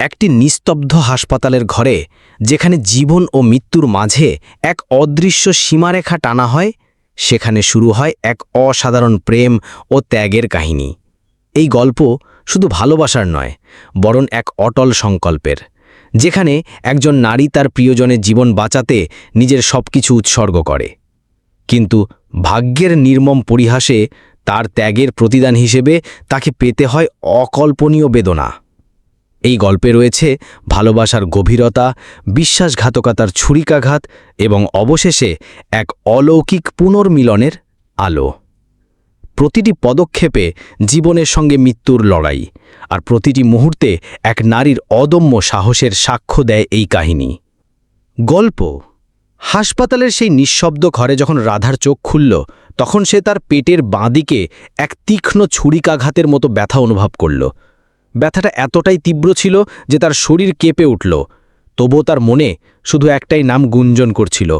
একটি নিস্তব্ধ হাসপাতালের ঘরে, যেখানে জীবন ও মৃত্যুর মাঝে এক অদৃশ্য সীমারেখা টানা হয়, সেখানে শুরু হয় এক অসাধারণ প্রেম ও ত্যাগের কাহিনী। এই গল্প শুধু ভালোবাসার নয়, বরং এক অটল সংকল্পের, যেখানে একজন নারী তার প্রিয়জনের জীবন বাঁচাতে নিজের সবকিছু উৎসর্গ করে। কিন্তু ভাগ্যের নির্মম পরিহাসে তার ত্যাগের প্রতিদান হিসেবে তাকে পেতে হয় অকল্পনীয় বেদনা। এই গল্পে রয়েছে ভালোবাসার গভীরতা, বিশ্বাসঘাতকতার ছুরিকাঘাত এবং অবশেষে এক অলৌকিক পুনর্মিলনের আলো। প্রতিটি পদক্ষেপে জীবনের সঙ্গে মৃত্যুর লড়াই, আর প্রতিটি মুহূর্তে এক নারীর অদম্য সাহসের সাক্ষ্য দেয় এই কাহিনী। গল্প। হাসপাতালের সেই নিঃশব্দ ঘরে যখন রাধার চোখ খুলল, তখন সে তার পেটের বাঁদিকে এক তীক্ষ্ণ ছুরিকাঘাতের মতো ব্যথা অনুভব করল। ব্যথাটা এতটাই তীব্র ছিল যে তার শরীর কেঁপে উঠল। তবুও তার মনে শুধু একটাই নাম গুঞ্জন করছিল।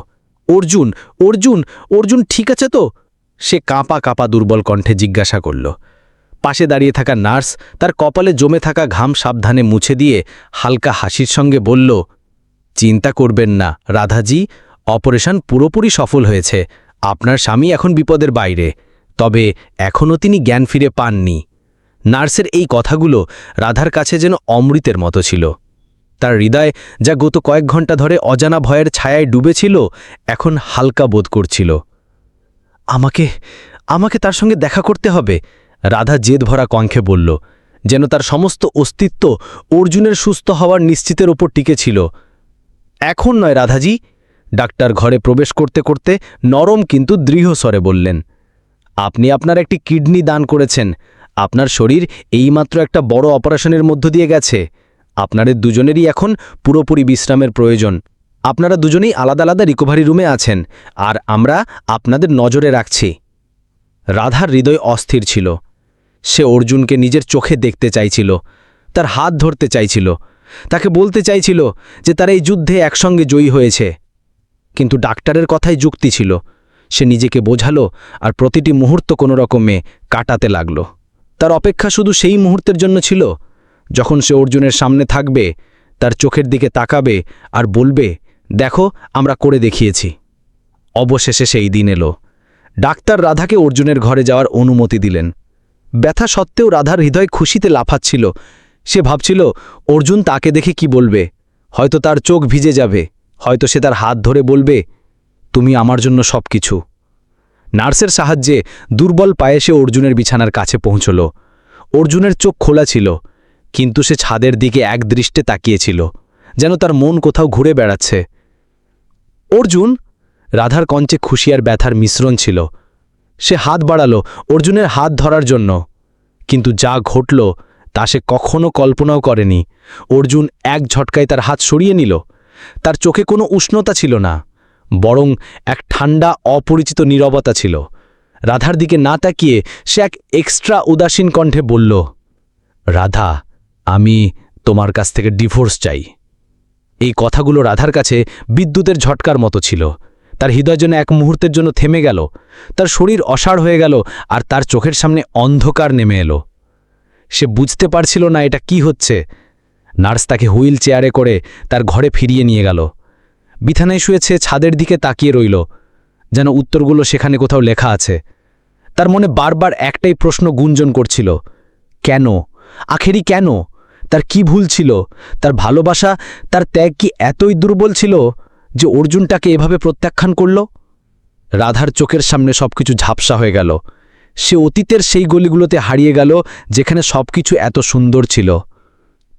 অর্জুন অর্জুন অর্জুন ঠিক আছে তো? সে কাঁপা কাঁপা দুর্বল কণ্ঠে জিজ্ঞাসা করল। পাশে দাঁড়িয়ে থাকা নার্স তার কপালে জমে থাকা ঘাম সাবধানে মুছে দিয়ে হালকা হাসির সঙ্গে বলল, চিন্তা করবেন না, রাধাজি, অপারেশন পুরোপুরি সফল হয়েছে। আপনার স্বামী এখন বিপদের বাইরে। তবে এখনও তিনি জ্ঞান ফিরে পাননি। নার্সের এই কথাগুলো রাধার কাছে যেন অমৃতের মতো ছিল। তার হৃদয় যা গত কয়েক ঘণ্টা ধরে অজানা ভয়ের ছায়ায় ডুবেছিল, এখন হালকা বোধ করছিল। আমাকে আমাকে তার সঙ্গে দেখা করতে হবে, রাধা জেদ ভরা কঙ্খে বলল, যেন তার সমস্ত অস্তিত্ব অর্জুনের সুস্থ হওয়ার নিশ্চিতের ওপর টিকেছিল এখন নয় রাধাজি, ডাক্তার ঘরে প্রবেশ করতে করতে নরম কিন্তু দৃঢ় স্বরে বললেন, আপনি আপনার একটি কিডনি দান করেছেন আপনার শরীর এইমাত্র একটা বড় অপারেশনের মধ্য দিয়ে গেছে। আপনাদের দুজনেরই এখন পুরোপুরি বিশ্রামের প্রয়োজন। আপনারা দুজনেই আলাদা আলাদা রিকভারি রুমে আছেন, আর আমরা আপনাদের নজরে রাখছি। রাধার হৃদয় অস্থির ছিল। সে অর্জুনকে নিজের চোখে দেখতে চাইছিল, তার হাত ধরতে চাইছিল। তাকে বলতে চাইছিল যে তারা এই যুদ্ধে একসঙ্গে জয়ী হয়েছে। কিন্তু ডাক্তারের কথাই যুক্তি ছিল। সে নিজেকে বোঝালো আর প্রতিটি মুহূর্ত কোনো রকমে কাটাতে লাগল। তার অপেক্ষা শুধু সেই মুহূর্তের জন্য ছিল, যখন সে অর্জুনের সামনে থাকবে, তার চোখের দিকে তাকাবে আর বলবে, দেখো, আমরা করে দেখিয়েছি। অবশেষে সেই দিন এলো। ডাক্তার রাধাকে অর্জুনের ঘরে যাওয়ার অনুমতি দিলেন। ব্যথা সত্ত্বেও রাধার হৃদয় খুশিতে লাফাচ্ছিল। সে ভাবছিল, অর্জুন তাকে দেখে কি বলবে? হয়তো তার চোখ ভিজে যাবে। হয়তো সে তার হাত ধরে বলবে, তুমি আমার জন্য সব কিছু নার্সের সাহায্যে দুর্বল পায়ে সে অর্জুনের বিছানার কাছে পৌঁছল। অর্জুনের চোখ খোলা ছিল, কিন্তু সে ছাদের দিকে এক দৃষ্টে তাকিয়েছিল, যেন তার মন কোথাও ঘুরে বেড়াচ্ছে। অর্জুন? রাধার কঞ্চে খুশি আর ব্যথার মিশ্রণ ছিল। সে হাত বাড়ালো অর্জুনের হাত ধরার জন্য, কিন্তু যা ঘটল তা সে কখনো কল্পনাও করেনি। অর্জুন এক ঝটকায় তার হাত সরিয়ে নিল। তার চোখে কোনো উষ্ণতা ছিল না। বরং এক ঠান্ডা অপরিচিত নীরবতা ছিল। রাধার দিকে না তাকিয়ে সে এক এক্সট্রা উদাসীন কণ্ঠে বলল, রাধা, আমি তোমার কাছ থেকে ডিভোর্স চাই। এই কথাগুলো রাধার কাছে বিদ্যুতের ঝটকার মতো ছিল। তার হৃদয় যেন এক মুহূর্তের জন্য থেমে গেল, তার শরীর অসাড় হয়ে গেল আর তার চোখের সামনে অন্ধকার নেমে এলো। সে বুঝতে পারছিল না এটা কি হচ্ছে। নার্স তাকে হুইল চেয়ারে করে তার ঘরে ফিরিয়ে নিয়ে গেল। বিছানায় শুয়েছে, ছাদের দিকে তাকিয়ে রইল, যেন উত্তরগুলো সেখানে কোথাও লেখা আছে। তার মনে বারবার একটাই প্রশ্ন গুঞ্জন করছিল, কেন? আখেরি কেন? তার কি ভুল ছিল? তার ভালোবাসা, তার ত্যাগ কি এতই দুর্বল ছিল যে অর্জুনটাকে এভাবে প্রত্যাখ্যান করল? রাধার চোখের সামনে সবকিছু ঝাপসা হয়ে গেল। সে অতীতের সেই গলিগুলোতে হারিয়ে গেল, যেখানে সবকিছু এত সুন্দর ছিল।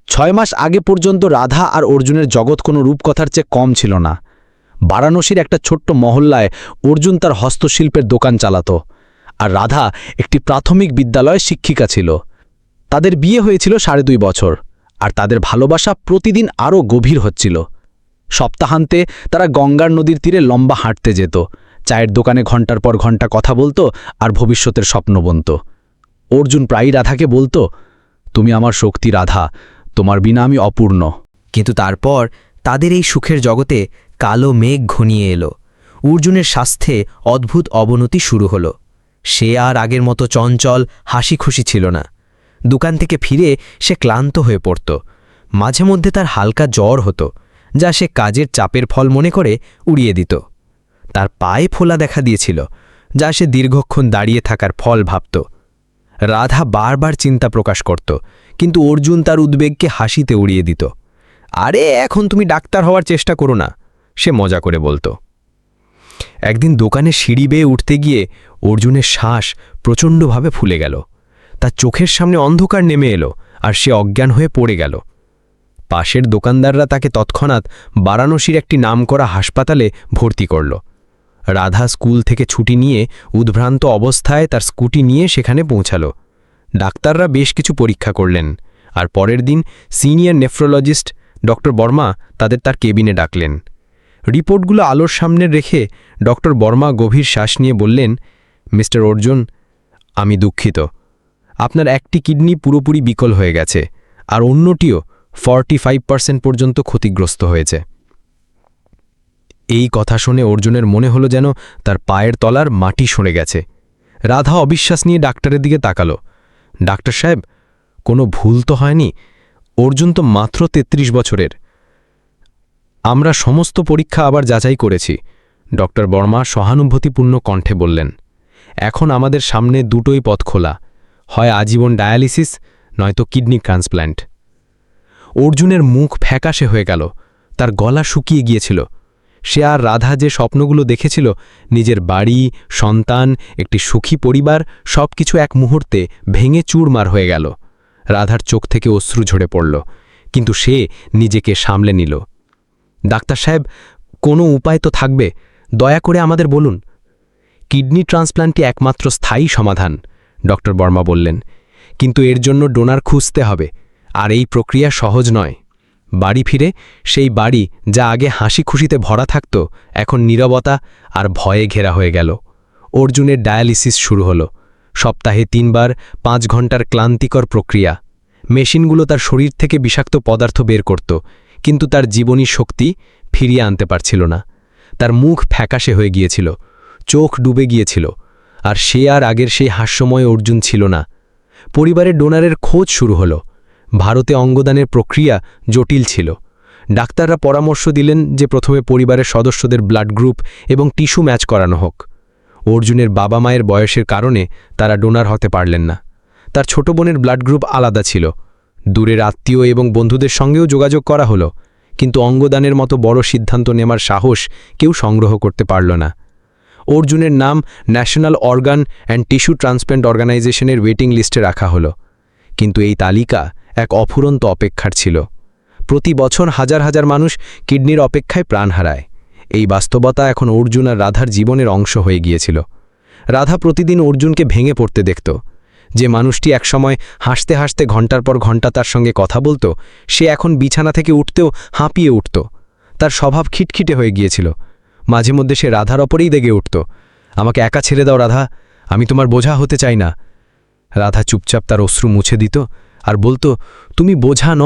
ছয় মাস আগে পর্যন্ত রাধা আর অর্জুনের জগৎ কোনো রূপকথার চেয়ে কম ছিল না। বারাণসীর একটা ছোট্ট মহল্লায় অর্জুন তার হস্তশিল্পের দোকান চালাত আর রাধা একটি প্রাথমিক বিদ্যালয়ে শিক্ষিকা ছিল। তাদের বিয়ে হয়েছিল সাড়ে দুই বছর আর তাদের ভালোবাসা প্রতিদিন আরও গভীর হচ্ছিল। সপ্তাহান্তে তারা গঙ্গার নদীর তীরে লম্বা হাঁটতে যেত। চায়ের দোকানে ঘণ্টার পর ঘণ্টা কথা বলতো আর ভবিষ্যতের স্বপ্ন বনত। অর্জুন প্রায়ই রাধাকে বলতো, তুমি আমার শক্তি রাধা তোমার বিনা আমি অপূর্ণ। কিন্তু তারপর তাদের এই সুখের জগতে কালো মেঘ ঘনিয়ে এলো। অর্জুনের স্বাস্থ্যে অদ্ভুত অবনতি শুরু হলো। সে আর আগের মতো চঞ্চল হাসি খুশি ছিল না। দোকান থেকে ফিরে সে ক্লান্ত হয়ে পড়ত। মাঝে মধ্যে তার হালকা জ্বর হতো, যা সে কাজের চাপের ফল মনে করে উড়িয়ে দিত। তার পায়ে ফোলা দেখা দিয়েছিল, যা সে দীর্ঘক্ষণ দাঁড়িয়ে থাকার ফল ভাবত। রাধা বারবার চিন্তা প্রকাশ করত কিন্তু অর্জুন তার উদ্বেগকে হাসিতে উড়িয়ে দিত। আরে, এখন তুমি ডাক্তার হওয়ার চেষ্টা করো না, সে মজা করে বলতো। একদিন দোকানে সিঁড়ি বেয়ে উঠতে গিয়ে অর্জুনের শ্বাস প্রচণ্ডভাবে ফুলে গেল। তার চোখের সামনে অন্ধকার নেমে এলো আর সে অজ্ঞান হয়ে পড়ে গেল। পাশের দোকানদাররা তাকে তৎক্ষণাৎ বারাণসীর একটি নামকরা হাসপাতালে ভর্তি করল। রাধা স্কুল থেকে ছুটি নিয়ে উদ্ভ্রান্ত অবস্থায় তার স্কুটি নিয়ে সেখানে পৌঁছালো। ডাক্তাররা বেশ কিছু পরীক্ষা করলেন, আর পরের দিন সিনিয়র নেফ্রোলজিস্ট ডক্টর বর্মা তাদের তার কেবিনে ডাকলেন। রিপোর্টগুলো আলোর সামনে রেখে ডক্টর বর্মা গভীর শ্বাস নিয়ে বললেন, মিস্টার অর্জুন, আমি দুঃখিত। আপনার একটি কিডনি পুরোপুরি বিকল হয়ে গেছে, আর অন্যটিও ফর্টি ফাইভ পার্সেন্ট পর্যন্ত ক্ষতিগ্রস্ত হয়েছে। এই কথা শুনে অর্জুনের মনে হলো যেন তার পায়ের তলার মাটি সরে গেছে। রাধা অবিশ্বাস নিয়ে ডাক্তারের দিকে তাকালো। ডাক্তার সাহেব, কোনো ভুল তো হয়নি? অর্জুন তো মাত্র ৩৩ বছরের। আমরা সমস্ত পরীক্ষা আবার যাচাই করেছি, ডক্টর বর্মা সহানুভূতিপূর্ণ কণ্ঠে বললেন। এখন আমাদের সামনে দুটোই পথ খোলা, হয় আজীবন ডায়ালিসিস, নয়তো কিডনি ট্রান্সপ্ল্যান্ট। অর্জুনের মুখ ফ্যাকাশে হয়ে গেল, তার গলা শুকিয়ে গিয়েছিল। সে আর রাধা যে স্বপ্নগুলো দেখেছিল, নিজের বাড়ি, সন্তান, একটি সুখী পরিবার সব কিছু এক মুহূর্তে ভেঙে চুরমার হয়ে গেল। রাধার চোখ থেকে অশ্রু ঝরে পড়ল, কিন্তু সে নিজেকে সামলে নিল। ডাক্তার সাহেব, কোনো উপায় তো থাকবে, দয়া করে আমাদের বলুন। কিডনি ট্রান্সপ্লান্টই একমাত্র স্থায়ী সমাধান, ডক্টর বর্মা বললেন, কিন্তু এর জন্য ডোনার খুঁজতে হবে, আর এই প্রক্রিয়া সহজ নয়। বাড়ি ফিরে সেই বাড়ি যা আগে হাসি খুশিতে ভরা থাকত, এখন নীরবতা আর ভয়ে ঘেরা হয়ে গেল। অর্জুনের ডায়ালিসিস শুরু হলো। সপ্তাহে তিনবার পাঁচ ঘণ্টার ক্লান্তিকর প্রক্রিয়া। মেশিনগুলো তার শরীর থেকে বিষাক্ত পদার্থ বের করত, কিন্তু তার জীবনী শক্তি ফিরিয়ে আনতে পারছিল না। তার মুখ ফ্যাকাশে হয়ে গিয়েছিল, চোখ ডুবে গিয়েছিল, আর সে আর আগের সেই হাস্যময় অর্জুন ছিল না। পরিবারের ডোনারের খোঁজ শুরু হলো। ভারতে অঙ্গদানের প্রক্রিয়া জটিল ছিল। ডাক্তাররা পরামর্শ দিলেন যে প্রথমে পরিবারের সদস্যদের ব্লাড গ্রুপ এবং টিস্যু ম্যাচ করানো হোক। অর্জুনের বাবা মায়ের বয়সের কারণে তারা ডোনার হতে পারলেন না। তার ছোট বোনের ব্লাড গ্রুপ আলাদা ছিল। দূরের আত্মীয় এবং বন্ধুদের সঙ্গেও যোগাযোগ করা হলো, কিন্তু অঙ্গদানের মতো বড় সিদ্ধান্ত নেওয়ার সাহস কেউ সংগ্রহ করতে পারল না। অর্জুনের নাম national organ and tissue transplant অর্গানাইজেশনের ওয়েটিং লিস্টে রাখা হলো, কিন্তু এই তালিকা এক অফুরন্ত অপেক্ষার ছিল। প্রতি বছর হাজার হাজার মানুষ কিডনির অপেক্ষায় প্রাণ হারায়। এই বাস্তবতা এখন অর্জুন আর রাধার জীবনের অংশ হয়ে গিয়েছিল। রাধা প্রতিদিন অর্জুনকে ভেঙে পড়তে দেখত। যে মানুষটি একসময় হাসতে হাসতে ঘণ্টার পর ঘণ্টা তার সঙ্গে কথা বলতো, সে এখন বিছানা থেকে উঠতেও হাঁপিয়ে উঠত। তার স্বভাব খিটখিটে হয়ে গিয়েছিল। মাঝে মধ্যে সে রাধার ওপরেই দেগে উঠত। আমাকে একা ছেড়ে দাও রাধা, আমি তোমার বোঝা হতে চাই না। রাধা চুপচাপ তার অশ্রু মুছে দিত। আর বলতো, তুমি বোঝা ন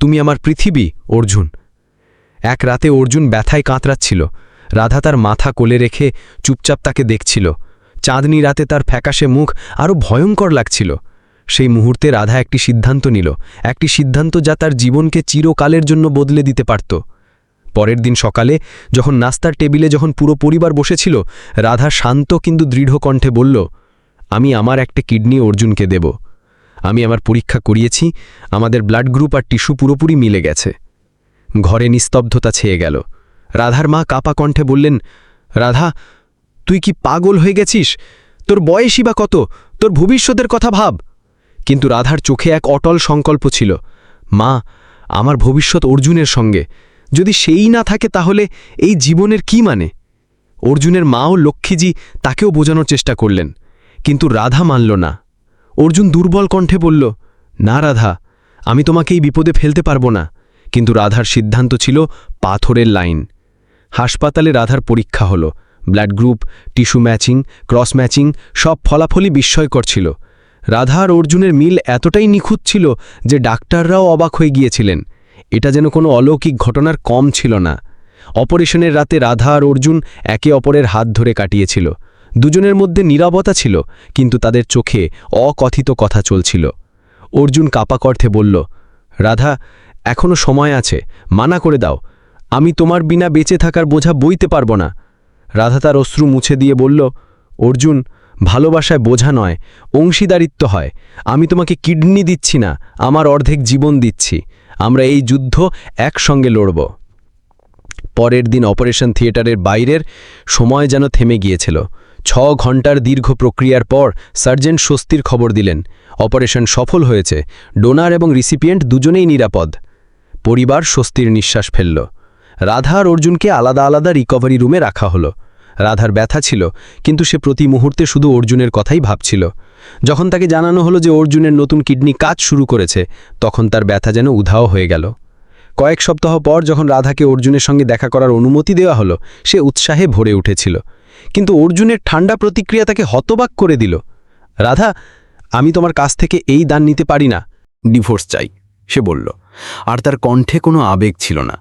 তুমি আমার পৃথিবী, অর্জুন। এক রাতে অর্জুন ব্যথায় কাঁতরাচ্ছিল। রাধা তার মাথা কোলে রেখে চুপচাপ তাকে দেখছিল। চাঁদনি রাতে তার ফ্যাকাশে মুখ আরও ভয়ঙ্কর লাগছিল। সেই মুহূর্তে রাধা একটি সিদ্ধান্ত নিল, একটি সিদ্ধান্ত যা তার জীবনকে চিরকালের জন্য বদলে দিতে পারত। পরের দিন সকালে, যখন নাস্তার টেবিলে যখন পুরো পরিবার বসেছিল, রাধা শান্ত কিন্তু দৃঢ় কণ্ঠে বলল, আমি আমার একটা কিডনি অর্জুনকে দেব। আমি আমার পরীক্ষা করিয়েছি, আমাদের ব্লাড গ্রুপ আর টিস্যু পুরোপুরি মিলে গেছে। ঘরে নিস্তব্ধতা ছেয়ে গেল। রাধার মা কাপা কণ্ঠে বললেন, রাধা, তুই কি পাগল হয়ে গেছিস? তোর বয়সই বা কত? তোর ভবিষ্যতের কথা ভাব। কিন্তু রাধার চোখে এক অটল সংকল্প ছিল, মা, আমার ভবিষ্যৎ অর্জুনের সঙ্গে। যদি সেই না থাকে তাহলে এই জীবনের কি মানে? অর্জুনের মাও লক্ষ্মীজি তাকেও বোঝানোর চেষ্টা করলেন, কিন্তু রাধা মানল না। অর্জুন দুর্বল কণ্ঠে বলল, না, রাধা, আমি তোমাকে এই বিপদে ফেলতে পারব না। কিন্তু রাধার সিদ্ধান্ত ছিল পাথরের লাইন। হাসপাতালে রাধার পরীক্ষা হলো। Blood group, tissue matching, cross matching সব ফলাফলই বিস্ময়কর ছিল। রাধা আর অর্জুনের মিল এতটাই নিখুঁত ছিল যে ডাক্তাররাও অবাক হয়ে গিয়েছিলেন। এটা যেন কোনো অলৌকিক ঘটনার কম ছিল না। অপারেশনের রাতে রাধা আর অর্জুন একে অপরের হাত ধরে কাটিয়েছিল। দুজনের মধ্যে নীরবতা ছিল, কিন্তু তাদের চোখে অকথিত কথা চলছিল। অর্জুন কাপা কর্থে বলল, রাধা, এখনও সময় আছে, মানা করে দাও। আমি তোমার বিনা বেঁচে থাকার বোঝা বইতে পারব না। রাধা তার অশ্রু মুছে দিয়ে বলল, অর্জুন, ভালোবাসায় বোঝা নয়, অংশীদারিত্ব হয়। আমি তোমাকে কিডনি দিচ্ছি না, আমার অর্ধেক জীবন দিচ্ছি। আমরা এই যুদ্ধ একসঙ্গে লড়ব। পরের দিন অপারেশন থিয়েটারের বাইরের সময় যেন থেমে গিয়েছিল। ছ ঘণ্টার দীর্ঘ প্রক্রিয়ার পর সার্জেন্ট স্বস্তির খবর দিলেন। অপারেশন সফল হয়েছে। ডোনার এবং রিসিপিয়েন্ট দুজনেই নিরাপদ। পরিবার স্বস্তির নিঃশ্বাস ফেলল। রাধা আর অর্জুনকে আলাদা আলাদা রিকভারি রুমে রাখা হলো। রাধার ব্যথা ছিল, কিন্তু সে প্রতি মুহূর্তে শুধু অর্জুনের কথাই ভাবছিল। যখন তাকে জানানো হলো যে অর্জুনের নতুন কিডনি কাজ শুরু করেছে, তখন তার ব্যথা যেন উধাও হয়ে গেল। কয়েক সপ্তাহ পর যখন রাধাকে অর্জুনের সঙ্গে দেখা করার অনুমতি দেওয়া হলো, সে উৎসাহে ভরে উঠেছিল। কিন্তু অর্জুনের ঠান্ডা প্রতিক্রিয়া তাকে হতবাক করে দিল। রাধা, আমি তোমার কাছ থেকে এই দান নিতে পারি না। ডিভোর্স চাই, সে বলল। আর তার কণ্ঠে কোনো আবেগ ছিল না।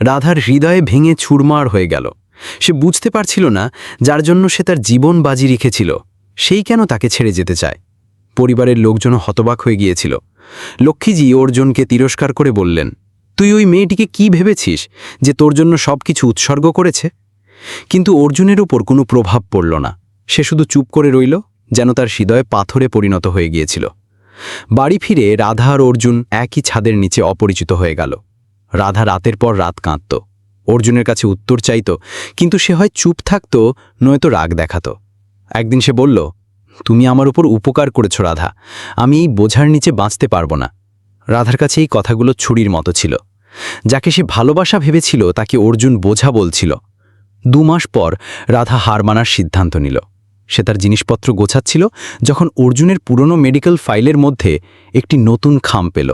রাধার হৃদয়ে ভেঙে ছুরমার হয়ে গেল। সে বুঝতে পারছিল না যার জন্য সে তার জীবন বাজি রেখেছিল। সেই কেন তাকে ছেড়ে যেতে চায়? পরিবারের লোকজনও হতবাক হয়ে গিয়েছিল। লক্ষ্মীজি অর্জুনকে তিরস্কার করে বললেন, তুই ওই মেয়েটিকে কি ভেবেছিস যে তোর জন্য সব কিছু উৎসর্গ করেছে? কিন্তু অর্জুনের ওপর কোনো প্রভাব পড়ল না। সে শুধু চুপ করে রইল, যেন তার হৃদয়ে পাথরে পরিণত হয়ে গিয়েছিল। বাড়ি ফিরে রাধা আর অর্জুন একই ছাদের নিচে অপরিচিত হয়ে গেল। রাধা রাতের পর রাত কাঁদত। অর্জুনের কাছে উত্তর চাইত, কিন্তু সে হয় চুপ থাকত, নয়তো রাগ দেখাত। একদিন সে বলল, তুমি আমার উপর উপকার করেছ রাধা, আমি এই বোঝার নিচে বাঁচতে পারব না। রাধার কাছে এই কথাগুলো ছুরির মতো ছিল। যাকে সে ভালোবাসা ভেবেছিল, তাকে অর্জুন বোঝা বলছিল। দু মাস পর রাধা হার মানার সিদ্ধান্ত নিল। সে তার জিনিসপত্র গোছাচ্ছিল যখন অর্জুনের পুরনো মেডিকেল ফাইলের মধ্যে একটি নতুন খাম পেল।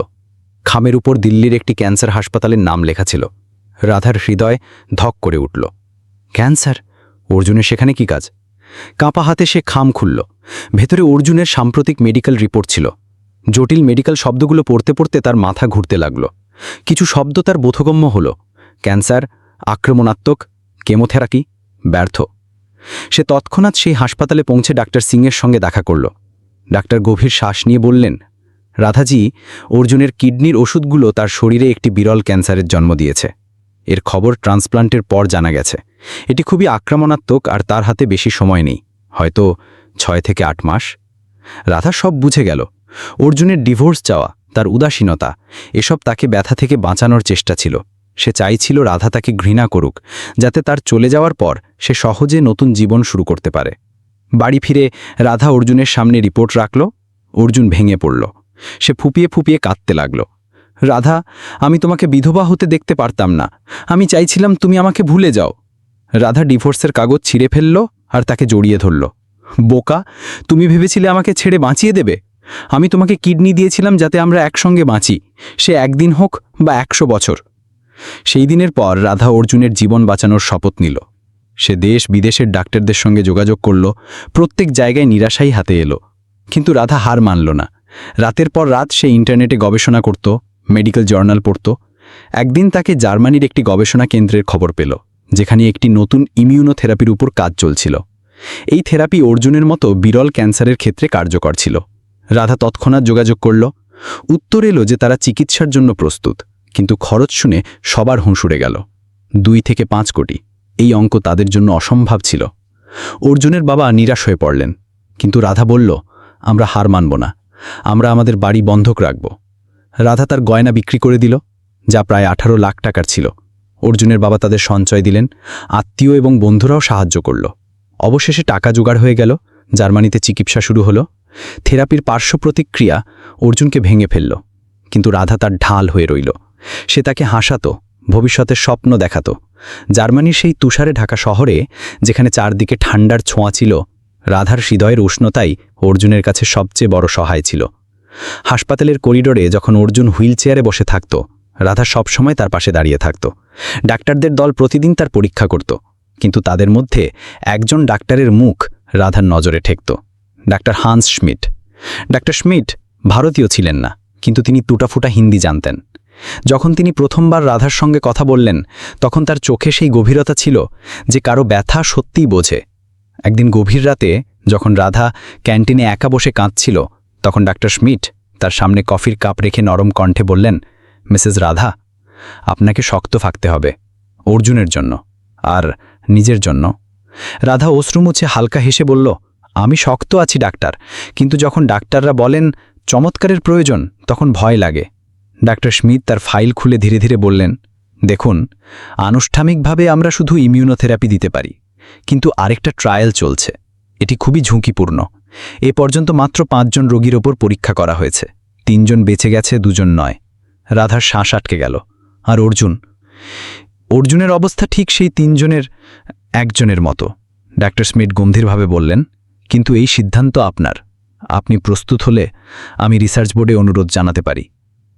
খামের উপর দিল্লির একটি ক্যান্সার হাসপাতালের নাম লেখা ছিল। রাধার হৃদয় ধক করে উঠল। ক্যান্সার? অর্জুনের সেখানে কি কাজ? কাঁপা হাতে সে খাম খুলল। ভেতরে অর্জুনের সাম্প্রতিক মেডিকেল রিপোর্ট ছিল। জটিল মেডিকেল শব্দগুলো পড়তে পড়তে তার মাথা ঘুরতে লাগল। কিছু শব্দ তার বোধগম্য হল। ক্যান্সার? আক্রমণাত্মক? কেমোথেরাপি, ব্যর্থ। সে তৎক্ষণাৎ সেই হাসপাতালে পৌঁছে ডাক্তার সিংয়ের সঙ্গে দেখা করল। ডাক্তার গভীর শ্বাস নিয়ে বললেন, রাধাজি, অর্জুনের কিডনির ওষুধগুলো তার শরীরে একটি বিরল ক্যান্সারের জন্ম দিয়েছে। এর খবর ট্রান্সপ্লান্টের পর জানা গেছে। এটি খুবই আক্রমণাত্মক আর তার হাতে বেশি সময় নেই, হয়তো ছয় থেকে আট মাস। রাধা সব বুঝে গেল। অর্জুনের ডিভোর্স চাওয়া, তার উদাসীনতা, এসব তাকে ব্যথা থেকে বাঁচানোর চেষ্টা ছিল। সে চাইছিল রাধা তাকে ঘৃণা করুক, যাতে তার চলে যাওয়ার পর সে সহজে নতুন জীবন শুরু করতে পারে। বাড়ি ফিরে রাধা অর্জুনের সামনে রিপোর্ট রাখল, অর্জুন ভেঙে পড়ল। সে ফুপিয়ে ফুপিয়ে কাঁদতে লাগল। রাধা, আমি তোমাকে বিধবা হতে দেখতে পারতাম না। আমি চাইছিলাম তুমি আমাকে ভুলে যাও। রাধা ডিভোর্সের কাগজ ছিঁড়ে ফেলল আর তাকে জড়িয়ে ধরল। বোকা, তুমি ভেবেছিলে আমাকে ছেড়ে বাঁচিয়ে দেবে? আমি তোমাকে কিডনি দিয়েছিলাম যাতে আমরা একসঙ্গে বাঁচি। সে একদিন হোক বা একশো বছর। সেই দিনের পর রাধা অর্জুনের জীবন বাঁচানোর শপথ নিল। সে দেশ বিদেশের ডাক্তারদের সঙ্গে যোগাযোগ করল, প্রত্যেক জায়গায় নিরাশাই হাতে এলো। কিন্তু রাধা হার মানল না। রাতের পর রাত সে ইন্টারনেটে গবেষণা করত, মেডিকেল জার্নাল পড়ত। একদিন তাকে জার্মানির একটি গবেষণা কেন্দ্রের খবর পেল, যেখানে একটি নতুন ইমিউনোথেরাপির উপর কাজ চলছিল। এই থেরাপি অর্জুনের মতো বিরল ক্যান্সারের ক্ষেত্রে কার্যকর ছিল। রাধা তৎক্ষণাৎ যোগাযোগ করল। উত্তর এলো যে তারা চিকিৎসার জন্য প্রস্তুত। কিন্তু খরচ শুনে সবার হুঁসুড়ে গেল। দুই থেকে পাঁচ কোটি। এই অঙ্ক তাদের জন্য অসম্ভব ছিল। অর্জুনের বাবা নিরাশ হয়ে পড়লেন। কিন্তু রাধা বলল, আমরা হার মানব না। আমরা আমাদের বাড়ি বন্ধক রাখব। রাধা তার গয়না বিক্রি করে দিল, যা প্রায় আঠারো লাখ টাকার ছিল। অর্জুনের বাবা তাদের সঞ্চয় দিলেন, আত্মীয় এবং বন্ধুরাও সাহায্য করল। অবশেষে টাকা জোগাড় হয়ে গেল, জার্মানিতে চিকিৎসা শুরু হলো। থেরাপির পার্শ্ব প্রতিক্রিয়া অর্জুনকে ভেঙে ফেলল, কিন্তু রাধা তার ঢাল হয়ে রইল। সে তাকে হাসাতো ভবিষ্যতের স্বপ্ন দেখাতো। জার্মানির সেই তুষারে ঢাকা শহরে, যেখানে চারদিকে ঠান্ডার ছোঁয়া ছিল, রাধার হৃদয়ের উষ্ণতাই অর্জুনের কাছে সবচেয়ে বড় সহায় ছিল। হাসপাতালের করিডোরে যখন অর্জুন হুইল চেয়ারে বসে থাকত, রাধা সবসময় তার পাশে দাঁড়িয়ে থাকত। ডাক্তারদের দল প্রতিদিন তার পরীক্ষা করত, কিন্তু তাদের মধ্যে একজন ডাক্তারের মুখ রাধার নজরে ঠেকত, doctor Hans schmidt doctor schmidt ভারতীয় ছিলেন না, কিন্তু তিনি টুটাফুটা হিন্দি জানতেন। যখন তিনি প্রথমবার রাধার সঙ্গে কথা বললেন, তখন তার চোখে সেই গভীরতা ছিল যে কারও ব্যথা সত্যিই বোঝে। একদিন গভীর রাতে যখন রাধা ক্যান্টিনে একা বসে কাঁদছিল, তখন ডাক্তার স্মিট তার সামনে কফির কাপ রেখে নরম কণ্ঠে বললেন, মিসেস রাধা, আপনাকে শক্ত থাকতে হবে, অর্জুনের জন্য, আর নিজের জন্য। রাধা অশ্রু মুছে হালকা হেসে বলল, আমি শক্ত আছি, ডাক্তার, কিন্তু যখন ডাক্তাররা বলেন চমৎকারের প্রয়োজন, তখন ভয় লাগে। ডাক্তার স্মিথ তার ফাইল খুলে ধীরে ধীরে বললেন, দেখুন, আনুষ্ঠানিকভাবে আমরা শুধু ইমিউনোথেরাপি দিতে পারি, কিন্তু আরেকটা ট্রায়াল চলছে। এটি খুবই ঝুঁকিপূর্ণ। এ পর্যন্ত মাত্র পাঁচজন রোগীর ওপর পরীক্ষা করা হয়েছে। তিনজন বেঁচে গেছে, দুজন নয়। রাধার শ্বাস আটকে গেল। আর অর্জুন? অর্জুনের অবস্থা ঠিক সেই তিনজনের, একজনের মতো। ডাক্তার স্মিথ গম্ভীরভাবে বললেন, কিন্তু এই সিদ্ধান্ত আপনার। আপনি প্রস্তুত হলে আমি রিসার্চ বোর্ডে অনুরোধ জানাতে পারি।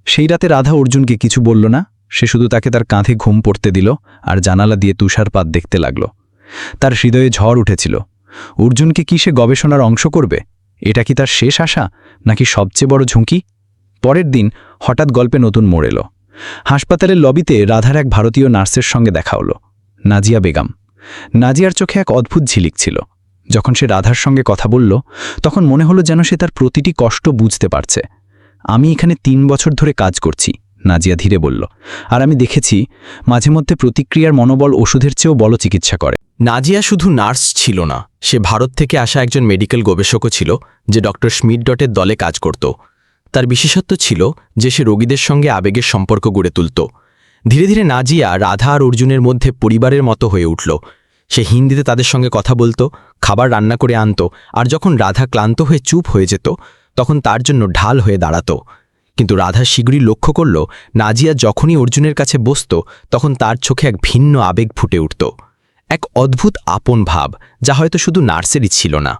সেই রাতে রাধা অর্জুনকে কিছু বলল না, সে শুধু তাকে তার কাঁধে ঘুম পড়তে দিল আর জানালা দিয়ে তুষারপাত দেখতে লাগল। তার হৃদয়ে ঝড় উঠেছিল। অর্জুনকে কি সে গবেষণার অংশ করবে? এটা কি তার শেষ আশা, নাকি সবচেয়ে বড় ঝুঁকি? পরের দিন হঠাৎ গল্পে নতুন মোড় এলো। হাসপাতালের লবিতে রাধার এক ভারতীয় নার্সের সঙ্গে দেখা হলো, নাজিয়া বেগম। নাজিয়ার চোখে এক অদ্ভুত ঝিলিক ছিল। যখন সে রাধার সঙ্গে কথা বলল, তখন মনে হলো যেন সে তার প্রতিটি কষ্ট বুঝতে পারছে। আমি এখানে তিন বছর ধরে কাজ করছি, নাজিয়া ধীরে বলল। আর আমি দেখেছি, মাঝে মধ্যে প্রতিক্রিয়ার মনোবল ওষুধের চেয়েও বড় চিকিৎসা করে। নাজিয়া শুধু নার্স ছিল না, সে ভারত থেকে আসা একজন মেডিকেল গবেষকও ছিল, যে ডক্টর স্মিথ ডটের দলে কাজ করত। তার বিশেষত্ব ছিল যে সে রোগীদের সঙ্গে আবেগের সম্পর্ক গড়ে তুলত। ধীরে ধীরে নাজিয়া, রাধা আর অর্জুনের মধ্যে পরিবারের মতো হয়ে উঠল। সে হিন্দিতে তাদের সঙ্গে কথা বলতো, খাবার রান্না করে আনত, আর যখন রাধা ক্লান্ত হয়ে চুপ হয়ে যেত তখন তার জন্য ঢাল হয়ে দাঁড়াত। কিন্তু রাধা শীঘ্রই লক্ষ্য করল, নাজিয়া যখনই অর্জুনের কাছে বসত, তখন তার চোখে এক ভিন্ন আবেগ ফুটে উঠত। এক অদ্ভুত আপন ভাব, যা হয়তো শুধু নার্সেরই ছিল না।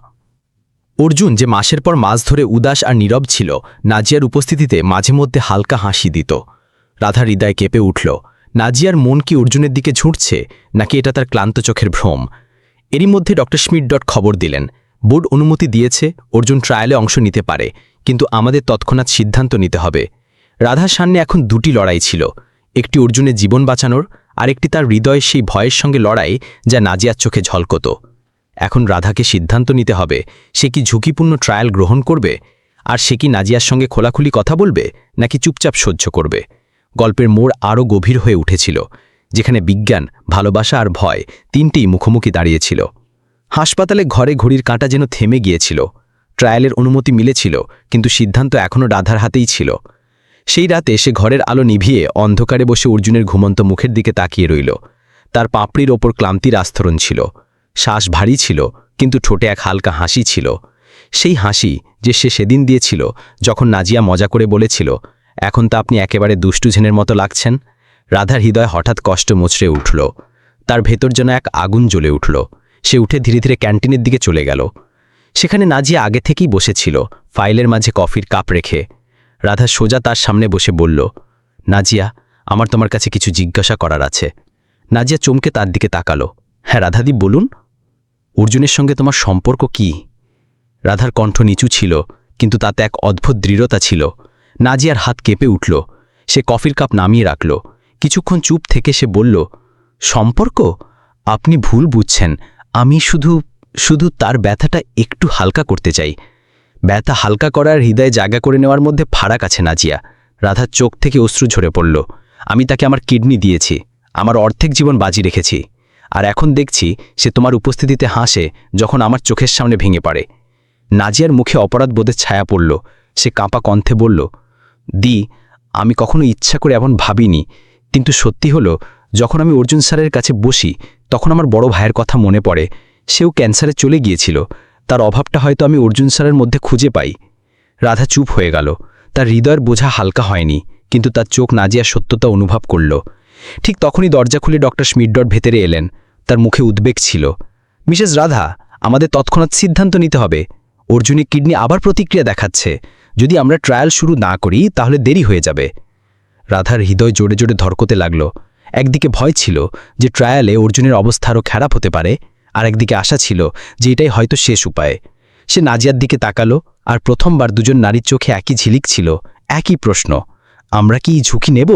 অর্জুন যে মাসের পর মাস ধরে উদাস আর নীরব ছিল, নাজিয়ার উপস্থিতিতে মাঝে মধ্যে হালকা হাসি দিত। রাধা হৃদয় কেঁপে উঠল, নাজিয়ার মন কি অর্জুনের দিকে ঝুঁটছে, নাকি এটা তার ক্লান্ত চোখের ভ্রম? এরই মধ্যে ডক্টর স্মিথ ডট খবর দিলেন বোর্ড অনুমতি দিয়েছে অর্জুন ট্রায়ালে অংশ নিতে পারে, কিন্তু আমাদের তৎক্ষণাৎ সিদ্ধান্ত নিতে হবে। রাধার সামনে এখন দুটি লড়াই ছিল, একটি অর্জুনের জীবন বাঁচানোর, আরেকটি তার হৃদয়ের সেই ভয়ের সঙ্গে লড়াই যা নাজিয়ার চোখে ঝলকত। এখন রাধাকে সিদ্ধান্ত নিতে হবে, সে কি ঝুঁকিপূর্ণ ট্রায়াল গ্রহণ করবে, আর সে কি নাজিয়ার সঙ্গে খোলাখুলি কথা বলবে, নাকি চুপচাপ সহ্য করবে? গল্পের মোড় আরও গভীর হয়ে উঠেছিল, যেখানে বিজ্ঞান, ভালোবাসা আর ভয় তিনটেই মুখোমুখি দাঁড়িয়েছিল। হাসপাতালে ঘরে ঘড়ির কাঁটা যেন থেমে গিয়েছিল। ট্রায়ালের অনুমতি মিলেছিল, কিন্তু সিদ্ধান্ত এখনও রাধার হাতেই ছিল। সেই রাতে সে ঘরের আলো নিভিয়ে অন্ধকারে বসে অর্জুনের ঘুমন্ত মুখের দিকে তাকিয়ে রইল। তার পাপড়ির ওপর ক্লান্তির আস্তরণ ছিল। শ্বাস ভারী ছিল, কিন্তু ঠোঁটে এক হালকা হাসি ছিল। সেই হাসি যে সে সেদিন দিয়েছিল, যখন নাজিয়া মজা করে বলেছিল, এখন তা আপনি একেবারে দুষ্টু ঝেনের মতো লাগছেন? রাধার হৃদয় হঠাৎ কষ্ট মুচড়ে উঠল। তার ভেতর যেন এক আগুন জ্বলে উঠল। সে উঠে ধীরে ধীরে ক্যান্টিনের দিকে চলে গেল। সেখানে নাজিয়া আগে থেকেই বসেছিল, ফাইলের মাঝে কফির কাপ রেখে। রাধা সোজা তার সামনে বসে বলল, নাজিয়া, আমার তোমার কাছে কিছু জিজ্ঞাসা করার আছে। নাজিয়া চমকে তার দিকে তাকালো হ্যাঁ রাধাদি বলুন। অর্জুনের সঙ্গে তোমার সম্পর্ক কি? রাধার কণ্ঠ নিচু ছিল, কিন্তু তাতে এক অদ্ভুত দৃঢ়তা ছিল। নাজিয়ার হাত কেঁপে উঠল, সে কফির কাপ নামিয়ে রাখল। কিছুক্ষণ চুপ থেকে সে বলল, সম্পর্ক? আপনি ভুল বুঝছেন। আমি শুধু শুধু তার ব্যথাটা একটু হালকা করতে চাই। ব্যথা হালকা করার হৃদয়ে জায়গা করে নেওয়ার মধ্যে ফারাক আছে নাজিয়া। রাধার চোখ থেকে অশ্রু ঝরে পড়ল। আমি তাকে আমার কিডনি দিয়েছি। আমার অর্ধেক জীবন বাজি রেখেছি। আর এখন দেখছি সে তোমার উপস্থিতিতে হাসে যখন আমার চোখের সামনে ভেঙে পড়ে। নাজিয়ার মুখে অপরাধ বোধের ছায়া পড়ল। সে কাঁপা কণ্ঠে বলল, দি, আমি কখনো ইচ্ছা করে এমন ভাবিনি। কিন্তু সত্যি হলো, যখন আমি অর্জুন স্যারের কাছে বসি তখন আমার বড় ভাইয়ের কথা মনে পড়ে, সেও ক্যান্সারে চলে গিয়েছিল। তার অভাবটা হয়তো আমি অর্জুন স্যারের মধ্যে খুঁজে পাই। রাধা চুপ হয়ে গেল। তার হৃদয়ের বোঝা হালকা হয়নি, কিন্তু তার চোখ নাজিয়ার সত্যতা অনুভব করল। ঠিক তখনই দরজা খুলে ডক্টর স্মিডডট ভেতরে এলেন। তার মুখে উদ্বেগ ছিল। মিসেস রাধা, আমাদের তৎক্ষণাৎ সিদ্ধান্ত নিতে হবে। অর্জুনের কিডনি আবার প্রতিক্রিয়া দেখাচ্ছে। যদি আমরা ট্রায়াল শুরু না করি, তাহলে দেরি হয়ে যাবে। রাধার হৃদয় জোরে জোরে ধরকতে লাগল। একদিকে ভয় ছিল যে ট্রায়ালে অর্জুনের অবস্থা আরও খারাপ হতে পারে, আর একদিকে আশা ছিল যে এটাই হয়তো শেষ উপায়। সে নাজিয়ার দিকে তাকালো, আর প্রথমবার দুজন নারীর চোখে একই ঝিলিক ছিল, একই প্রশ্ন, আমরা কি ঝুঁকি নেব?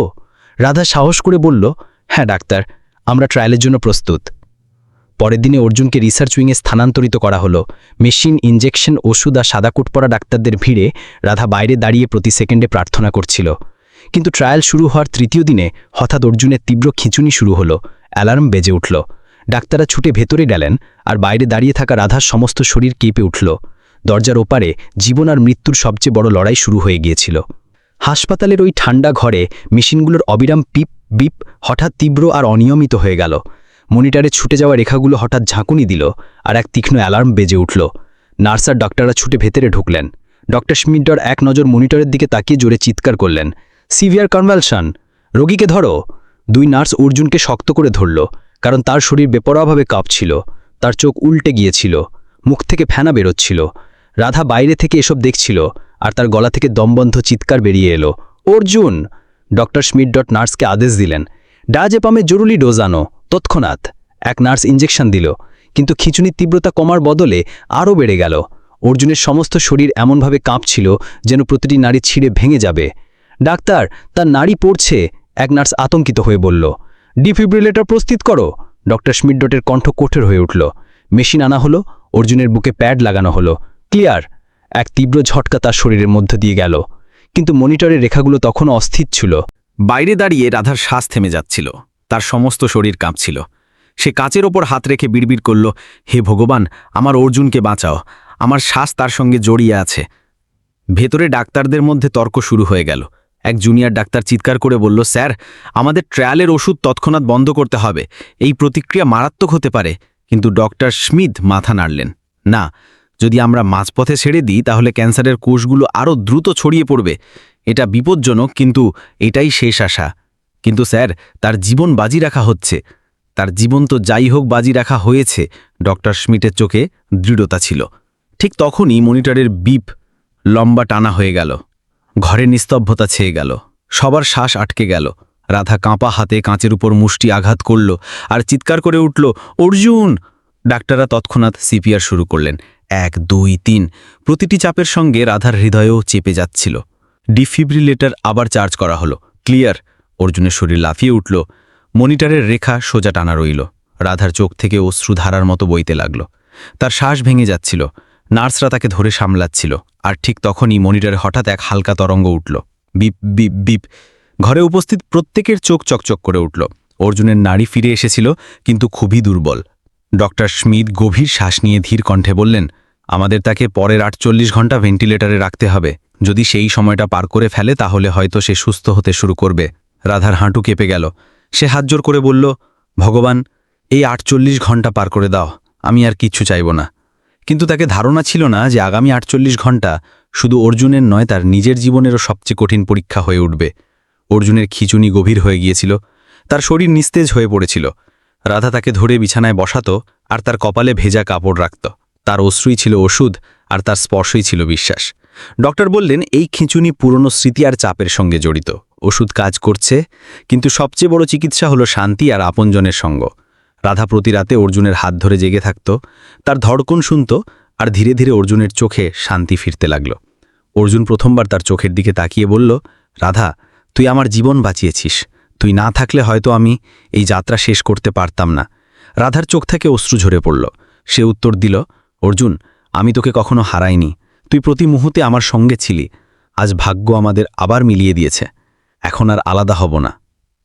রাধা সাহস করে বলল হ্যাঁ ডাক্তার, আমরা ট্রায়ালের জন্য প্রস্তুত। পরের দিনে অর্জুনকে রিসার্চ উইংয়ে স্থানান্তরিত করা হলো। মেশিন ইঞ্জেকশন ওষুধ আর সাদা কোট পরা ডাক্তারদের ভিড়ে রাধা বাইরে দাঁড়িয়ে প্রতি সেকেন্ডে প্রার্থনা করছিল। কিন্তু ট্রায়াল শুরু হওয়ার তৃতীয় দিনে হঠাৎ অর্জুনের তীব্র খিঁচুনি শুরু হলো। অ্যালার্ম বেজে উঠল। ডাক্তাররা ছুটে ভেতরে গেলেন আর বাইরে দাঁড়িয়ে থাকা রাধার সমস্ত শরীর কেঁপে উঠল। দরজার ওপারে জীবন আর মৃত্যুর সবচেয়ে বড় লড়াই শুরু হয়ে গিয়েছিল। হাসপাতালের ওই ঠান্ডা ঘরে মেশিনগুলোর অবিরাম পিপ, বিপ হঠাৎ তীব্র আর অনিয়মিত হয়ে গেল। মনিটরে ছুটে যাওয়া রেখাগুলো হঠাৎ ঝাঁকুনি দিল আর এক তীক্ষ্ণ অ্যালার্ম বেজে উঠল। নার্স আর ডক্টররা ছুটে ভেতরে ঢুকলেন। ডক্টর স্মিডর এক নজর মনিটরের দিকে তাকিয়ে জোরে চিৎকার করলেন। Severe convulsion. রোগীকে ধরো। দুই নার্স অর্জুনকে শক্ত করে ধরল, কারণ তার শরীর বেপরোয়াভাবে কাঁপছিল। তার চোখ উল্টে গিয়েছিল, মুখ থেকে ফেনা বেরোচ্ছিল। রাধা বাইরে থেকে এসব দেখছিল, আর তার গলা থেকে দমবন্ধ চিৎকার বেরিয়ে এলো। অর্জুন! ডক্টর স্মিথ ডট নার্সকে আদেশ দিলেন ডাজেপামে জরুরি ডোজ আনো, তৎক্ষণাৎ। এক নার্স ইঞ্জেকশন দিল, কিন্তু খিচুনির তীব্রতা কমার বদলে আরও বেড়ে গেল। অর্জুনের সমস্ত শরীর এমনভাবে কাঁপছিল যেন প্রতিটি নারী ছিঁড়ে ভেঙে যাবে। ডাক্তার, তার নাড়ি পড়ছে, এক নার্স আতঙ্কিত হয়ে বলল, ডিফিব্রিলেটর প্রস্তুত করো। ডক্টর স্মিডডটের কণ্ঠ কঠোর হয়ে উঠল, মেশিন আনা হলো, অর্জুনের বুকে প্যাড লাগানো হলো, ক্লিয়ার, এক তীব্র ঝটকা তার শরীরের মধ্যে দিয়ে গেল, কিন্তু মনিটরের রেখাগুলো তখন অস্থির ছিল। বাইরে দাঁড়িয়ে রাধার শ্বাস থেমে যাচ্ছিল, তার সমস্ত শরীর কাঁপছিল। সে কাচের ওপর হাত রেখে বিড়বিড় করল, হে ভগবান, আমার অর্জুনকে বাঁচাও, আমার শ্বাস তার সঙ্গে জড়িয়ে আছে। ভেতরে ডাক্তারদের মধ্যে তর্ক শুরু হয়ে গেল এক জুনিয়র ডাক্তার চিৎকার করে বলল, স্যার, আমাদের ট্রায়ালের ওষুধ তৎক্ষণাৎ বন্ধ করতে হবে। এই প্রতিক্রিয়া মারাত্মক হতে পারে। কিন্তু ডক্টর স্মিথ মাথা নাড়লেন, না, যদি আমরা মাঝপথে ছেড়ে দিই, তাহলে ক্যান্সারের কোষগুলো আরও দ্রুত ছড়িয়ে পড়বে। এটা বিপজ্জনক, কিন্তু এটাই শেষ আশা। কিন্তু স্যার, তার জীবন বাজি রাখা হচ্ছে। তার জীবন তো যাই হোক বাজি রাখা হয়েছে। ডক্টর স্মিথের চোখে দৃঢ়তা ছিল। ঠিক তখনই মনিটরের বিপ লম্বা টানা হয়ে গেল। ঘরে নিস্তব্ধতা ছেয়ে গেল। সবার শ্বাস আটকে গেল। রাধা কাঁপা হাতে কাঁচের উপর মুষ্টি আঘাত করল আর চিৎকার করে উঠল, অর্জুন! ডাক্তাররা তৎক্ষণাৎ সিপিআর শুরু করলেন। এক, দুই, তিন। প্রতিটি চাপের সঙ্গে রাধার হৃদয়েও চেপে যাচ্ছিল। ডিফিব্রিলেটর আবার চার্জ করা হলো। ক্লিয়ার। অর্জুনের শরীর লাফিয়ে উঠল। মনিটরের রেখা সোজা টানা রইল। রাধার চোখ থেকে অশ্রুধারার মতো বইতে লাগল। তার শ্বাস ভেঙে যাচ্ছিল। নার্সরা তাকে ধরে সামলাচ্ছিল, আর ঠিক তখনই মনিটরে হঠাৎ এক হালকা তরঙ্গ উঠল। Beep beep beep. ঘরে উপস্থিত প্রত্যেকের চোখ চকচক করে উঠল। অর্জুনের নাড়ি ফিরে এসেছিল, কিন্তু খুবই দুর্বল। ডক্টর স্মিথ গভীর শ্বাস নিয়ে ধীর কণ্ঠে বললেন, আমাদের তাকে পরের আটচল্লিশ ঘণ্টা ভেন্টিলেটরে রাখতে হবে। যদি সেই সময়টা পার করে ফেলে, তাহলে হয়তো সে সুস্থ হতে শুরু করবে। রাধার হাঁটু কেঁপে গেল। সে হাত জোর করে বলল, ভগবান, এই আটচল্লিশ ঘণ্টা পার করে দাও। আমি আর কিচ্ছু চাইব না। কিন্তু তাকে ধারণা ছিল না যে আগামী আটচল্লিশ ঘণ্টা শুধু অর্জুনের নয়, তার নিজের জীবনেরও সবচেয়ে কঠিন পরীক্ষা হয়ে উঠবে। অর্জুনের খিচুনি গভীর হয়ে গিয়েছিল। তার শরীর নিস্তেজ হয়ে পড়েছিল। রাধা তাকে ধরে বিছানায় বসাতো আর তার কপালে ভেজা কাপড় রাখত। তার অশ্রুই ছিল ওষুধ আর তার স্পর্শই ছিল বিশ্বাস। ডক্টর বললেন, এই খিঁচুনি পুরনো স্মৃতি আর চাপের সঙ্গে জড়িত। ওষুধ কাজ করছে, কিন্তু সবচেয়ে বড় চিকিৎসা হলো শান্তি আর আপনজনের সঙ্গ। রাধা প্রতি রাতে অর্জুনের হাত ধরে জেগে থাকত, তার ধড়কন শুনত আর ধীরে ধীরে অর্জুনের চোখে শান্তি ফিরতে লাগল। অর্জুন প্রথমবার তার চোখের দিকে তাকিয়ে বলল, রাধা, তুই আমার জীবন বাঁচিয়েছিস। তুই না থাকলে হয়তো আমি এই যাত্রা শেষ করতে পারতাম না। রাধার চোখ থেকে অশ্রু ঝরে পড়ল। সে উত্তর দিল, অর্জুন, আমি তোকে কখনো হারাইনি। তুই প্রতি মুহূর্তে আমার সঙ্গে ছিলি। আজ ভাগ্য আমাদের আবার মিলিয়ে দিয়েছে। এখন আর আলাদা হব না।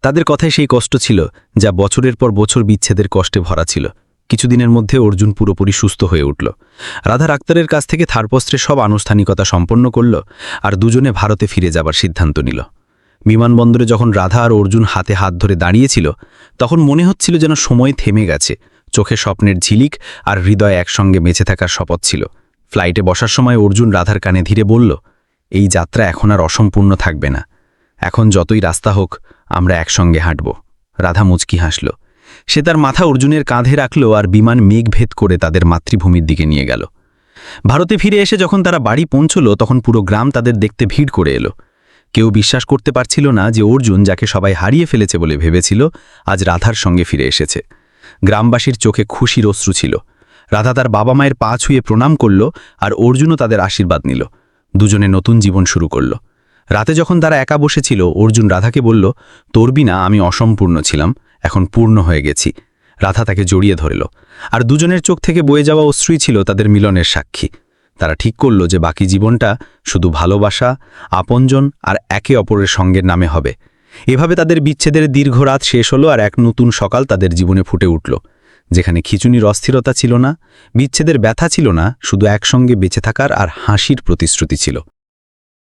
তাদের কথায় সেই কষ্ট ছিল, যা বছরের পর বছর বিচ্ছেদের কষ্টে ভরা ছিল। কিছুদিনের মধ্যে অর্জুন পুরোপুরি সুস্থ হয়ে উঠল। রাধা আক্তারের কাছ থেকে থারপস্ত্রে সব আনুষ্ঠানিকতা সম্পন্ন করল আর দুজনে ভারতে ফিরে যাবার সিদ্ধান্ত নিল। বিমানবন্দরে যখন রাধা আর অর্জুন হাতে হাত ধরে দাঁড়িয়েছিল, তখন মনে হচ্ছিল যেন সময় থেমে গেছে। চোখে স্বপ্নের ঝিলিক আর হৃদয় একসঙ্গে বেঁচে থাকার শপথ ছিল। ফ্লাইটে বসার সময় অর্জুন রাধার কানে ধীরে বলল, এই যাত্রা এখন আর অসম্পূর্ণ থাকবে না। এখন যতই রাস্তা হোক, আমরা একসঙ্গে হাঁটব। রাধা মুচকি হাসল। সে তার মাথা অর্জুনের কাঁধে রাখল আর বিমান মেঘভেদ করে তাদের মাতৃভূমির দিকে নিয়ে গেল। ভারতে ফিরে এসে যখন তারা বাড়ি পৌঁছল, তখন পুরো গ্রাম তাদের দেখতে ভিড় করে এলো। কেউ বিশ্বাস করতে পারছিল না যে অর্জুন যাকে সবাই হারিয়ে ফেলেছে বলে ভেবেছিল, আজ রাধার সঙ্গে ফিরে এসেছে। গ্রামবাসীর চোখে খুশির অশ্রু ছিল। রাধা তার বাবা মায়ের পা ছুঁয়ে প্রণাম করল আর অর্জুনও তাদের আশীর্বাদ নিল। দুজনে নতুন জীবন শুরু করল। রাতে যখন তারা একা বসেছিল, অর্জুন রাধাকে বলল তোর বিনা আমি অসম্পূর্ণ ছিলাম, এখন পূর্ণ হয়ে গেছি। রাধা তাকে জড়িয়ে ধরল। আর দুজনের চোখ থেকে বয়ে যাওয়া অশ্রুই ছিল তাদের মিলনের সাক্ষী। তারা ঠিক করল যে বাকি জীবনটা শুধু ভালোবাসা, আপনজন আর একে অপরের সঙ্গের নামে হবে। এভাবে তাদের বিচ্ছেদের দীর্ঘ রাত শেষ হলো আর এক নতুন সকাল তাদের জীবনে ফুটে উঠল, যেখানে খিচুনির অস্থিরতা ছিল না, বিচ্ছেদের ব্যথা ছিল না, শুধু একসঙ্গে বেঁচে থাকার আর হাসির প্রতিশ্রুতি ছিল।